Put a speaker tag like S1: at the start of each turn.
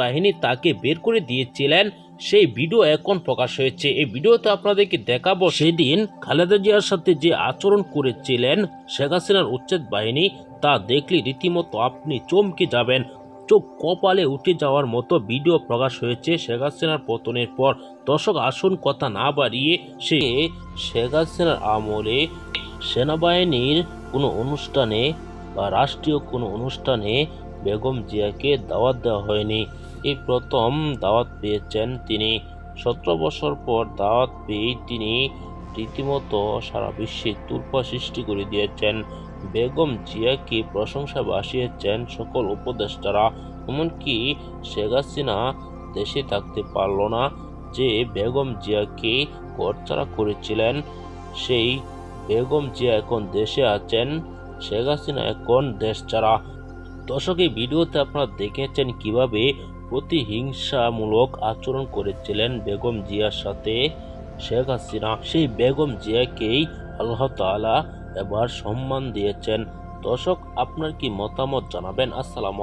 S1: বাহিনী তাকে বের করে দিয়েছিলেন। সেই ভিডিও এখন প্রকাশ হয়েছে। এই ভিডিওতে আপনাদেরকে দেখাবো সেদিন খালেদা জিয়ার সাথে যে আচরণ করেছিলেন শেখ হাসিনার উচ্ছেদ বাহিনী, তা দেখলে রীতিমতো আপনি চমকে যাবেন। চোখ কপালে উঠে যাওয়ার মতো ভিডিও প্রকাশ হয়েছে শেখ হাসিনার পতনের পর। দর্শক, আসুন কথা না বাড়িয়ে সে শেখ হাসিনার আমলে সেনাবাহিনীর কোনো অনুষ্ঠানে বা রাষ্ট্রীয় কোনো অনুষ্ঠানে বেগম জিয়াকে দাওয়াত দেওয়া হয়নি। এই প্রথম দাওয়াত পেয়েছেন তিনি। সতেরো বছর পর দাওয়াত পেয়ে তিনি রীতিমতো সারা বিশ্বে তুলপা সৃষ্টি করে দিয়েছেন। বেগম জিয়াকে প্রশংসা বাসিয়েছেন সকল উপদেষ্টারা, এমনকি শেখ হাসিনা দেশে থাকতে পারল না যে বেগম জিয়াকে ঘরছাড়া করেছিলেন। সেই বেগম জিয়া এখন দেশে আছেন, শেখ হাসিনা এখন দেশ ছাড়া। দর্শক, এই ভিডিওতে আপনারা দেখেছেন কীভাবে প্রতিহিংসামূলক আচরণ করেছিলেন বেগম জিয়ার সাথে শেখ হাসিনা। সেই বেগম জিয়াকেই আল্লাহ তালা এবার সম্মান দিয়েছেন। দর্শক, আপনার কি মতামত জানাবেন? আসসালামু